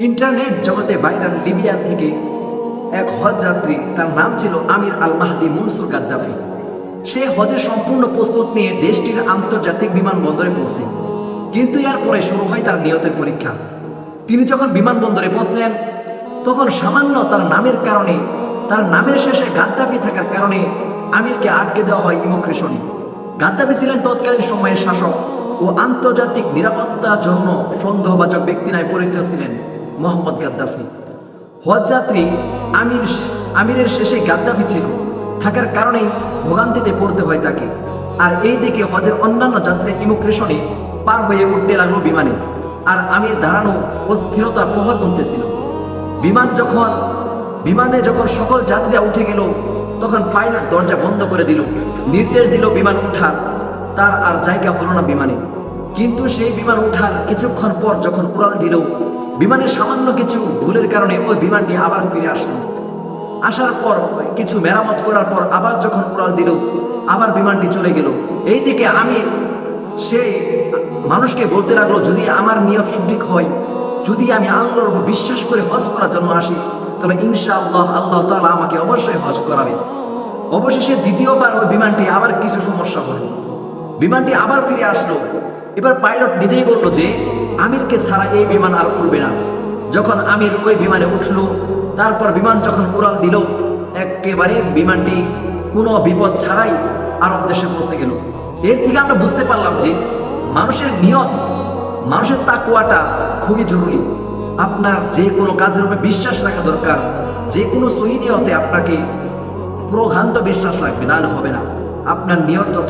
Internet জগতে viral Libyan থেকে এক হজ যাত্রী, তার নাম ছিল Amir al Mahdi Mansur Gaddafi. সে হজের সম্পূর্ণ প্রস্তুত নিয়ে দেশটির আন্তর্জাতিক বিমানবন্দরে পৌঁছে। কিন্তু এর পরে শুরু হয় তার নিয়তের পরীক্ষা। তিনি যখন বিমানবন্দরে পৌঁছলেন, তখন সামান্য তার নামের কারণে, তার নামের শেষে গাদ্দাফি থাকার কারণে আমিরকে আটকে দেওয়া হয় ইমোক্রেশনে। গাদ্দাফি ছিলেন তৎকালীন সময়ের শাসক। ও আন্তর্জাতিক নিরাপত্তার জন্য সন্দেহবাচক ব্যক্তি নয় পরিচিত ছিলেন মোহাম্মদ গাদ্দাফি। হজযাত্রী আমির আমিরের শেষে গাদ্দাফি ছিল। থাকার কারণেই ভোগান্তিতে পড়তে হয় তাকে। আর এই দিকে হজের অন্যান্য যাত্রী ইমিগ্রেশনে পার হয়ে উঠতে লাগল বিমানে। আর আমির দাঁড়ানো ও স্থিরতার প্রহর গুনতেছিল বিমান যখন বিমানে যখন সকল যাত্রীরা উঠে গেল, তখন পাইলট দরজা বন্ধ করে দিল। নির্দেশ দিল বিমান উঠার। তার আর জায়গা হলো না বিমানে। কিন্তু সেই বিমান উঠার কিছুক্ষণ পর যখন উড়াল দিল, বিমানের সামান্য কিছু ভুলের কারণে ওই বিমানটি আবার ফিরে আসলো। আসার পর কিছু মেরামত করার পর আবার যখন উড়াল দিল, আবার বিমানটি চলে গেল। এইদিকে আমি সেই মানুষকে বলতে লাগল, যদি আমার নিয়ত সঠিক হয়, যদি আমি আল্লাহর উপর বিশ্বাস করে হজ করার জন্য আসি, তাহলে ইনশা আল্লাহ আল্লাহ তালা আমাকে অবশ্যই হজ করাবে। অবশেষে দ্বিতীয়বার ওই বিমানটি আবার কিছু সমস্যা হলো। বিমানটি আবার ফিরে আসলো। এবার পাইলট নিজেই বলল যে, আমিরকে ছাড়া এই বিমান আর উড়বে না। যখন আমির ওই বিমানে উঠল, তারপর বিমান যখন উড়াল দিল, একেবারে বিমানটি কোনো বিপদ ছাড়াই আরব দেশে পৌঁছে গেল। এর থেকে আমরা বুঝতে পারলাম যে, মানুষের নিয়ত, মানুষের তাকুয়াটা খুবই জরুরি। আপনার যে কোনো কাজের উপরে বিশ্বাস রাখা দরকার। যে কোনো সহি নিয়তে আপনাকে প্রঘান্ত বিশ্বাস রাখবে, না হবে না। আপনার নিয়তটা